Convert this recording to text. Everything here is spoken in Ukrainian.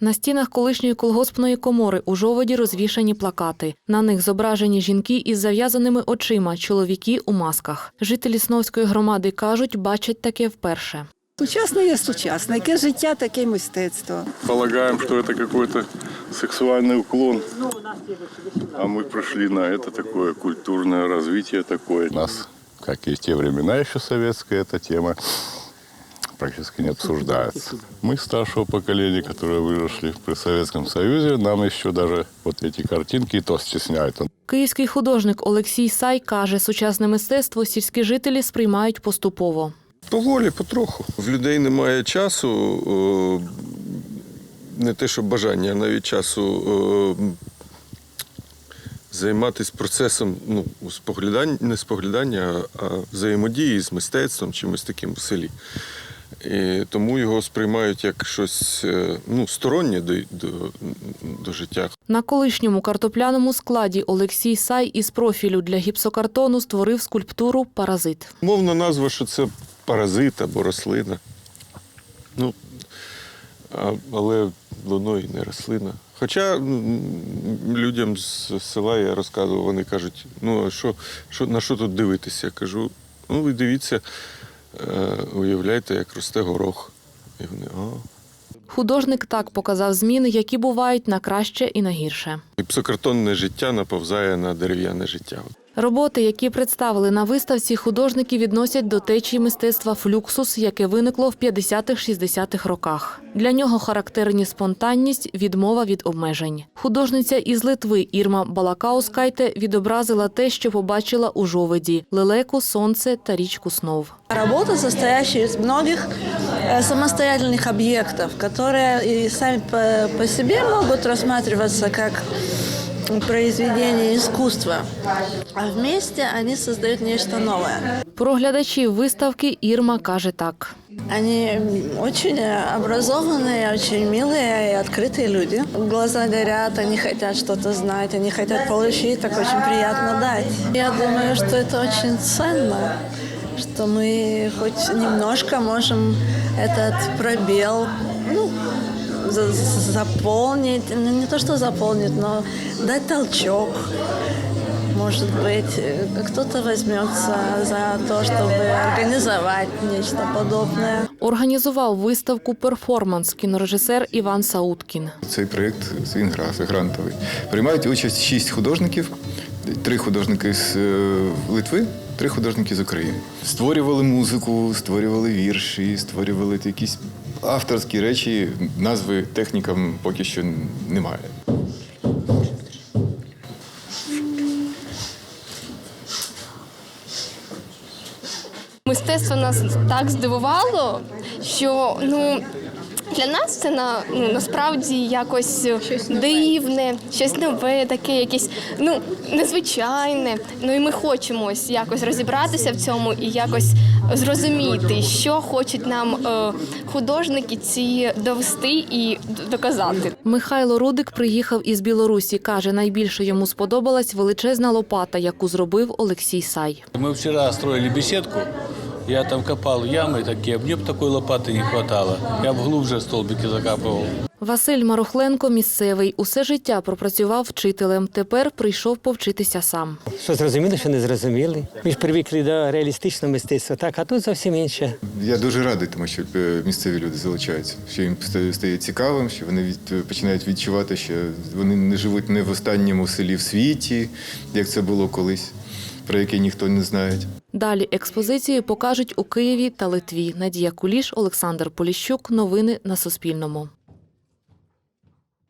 На стінах колишньої колгоспної комори у жоводі розвішані плакати. На них зображені жінки із зав'язаними очима, чоловіки у масках. Жителі Сновської громади кажуть, бачать таке вперше. Сучасне є сучасне. Яке життя, таке й мистецтво. Полагаем, что это какой-то сексуальный уклон. А мы пришли на это такое культурное развитие такое. У нас, как и в те времена еще советская, эта тема практически не обсуждается. Мы старшего поколения, которые выросли при Советском Союзе, нам еще даже вот эти картинки и то стесняют. Київський художник Олексій Сай каже, сучасне мистецтво сільські жителі сприймають поступово. Поволі, потроху. В людей немає часу, о, не те, що бажання, а навіть часу о, займатися процесом ну, споглядання, не споглядання, а взаємодії з мистецтвом чимось таким в селі. І тому його сприймають як щось е, ну, стороннє до, до, до життя. На колишньому картопляному складі Олексій Сай із профілю для гіпсокартону створив скульптуру Паразит. Мовна назва, що це паразит або рослина. Ну, але воно і не рослина. Хоча людям з села я розказував, вони кажуть, ну а що, що, на що тут дивитися? Я кажу, ну ви дивіться, е, уявляйте, як росте горох. І вони, а. Художник так показав зміни, які бувають на краще і на гірше. Гіпсокартонне життя наповзає на дерев'яне життя. Роботи, які представили на виставці, художники відносять до течії мистецтва флюксус, яке виникло в 50-60-х роках. Для нього характерні спонтанність, відмова від обмежень. Художниця із Литви Ірма Балакаускайте відобразила те, що побачила у жовиді лелеку, сонце та річку снов. Работа, состоящая из многих э, самостоятельных объектов, которые и сами по, по себе могут рассматриваться как произведение искусства, а вместе они создают нечто новое. Про глядачів виставки Ірма каже так. Они очень образованные, очень милые и открытые люди. Глаза горят, они хотят что-то знать, они хотят получить, так очень приятно дать. Я думаю, что это очень ценно, что мы хоть немножко можем этот пробел ну, за- заполнить, ну, не то что заполнить, но дать толчок. Может быть, э, кто-то возьмется за то, чтобы организовать нечто подобное. Організував виставку перформанс кінорежисер Іван Сауткін. Цей проєкт він гра, це грантовий. Приймають участь шість художників, три художники з е, Литви, три художники з України. Створювали музику, створювали вірші, створювали якісь авторські речі. Назви технікам поки що немає. Мистецтво нас так здивувало, що ну. Для нас це на ну насправді якось дивне, щось нове, таке, якесь ну незвичайне. Ну і ми хочемо ось якось розібратися в цьому і якось зрозуміти, що хочуть нам е, художники ці довести і доказати. Михайло Рудик приїхав із Білорусі. Каже, найбільше йому сподобалась величезна лопата, яку зробив Олексій Сай. Мы вчера строили беседку, я там копал ямы такие, мне бы такой лопаты не хватало. Я бы глубже столбики закапывал. Василь Марухленко місцевий. Усе життя пропрацював вчителем. Тепер прийшов повчитися сам. Що зрозуміли, що не зрозуміли. Ми ж привикли до реалістичного мистецтва, так, а тут зовсім інше. Я дуже радий, тому що е, місцеві люди залучаються, що їм стає- стає цікавим, що вони від, починають відчувати, що вони не живуть не в останньому селі в світі, як це було колись, про яке ніхто не знає. Далі експозицію покажуть у Києві та Литві. Надія Куліш, Олександр Поліщук. Новини на Суспільному.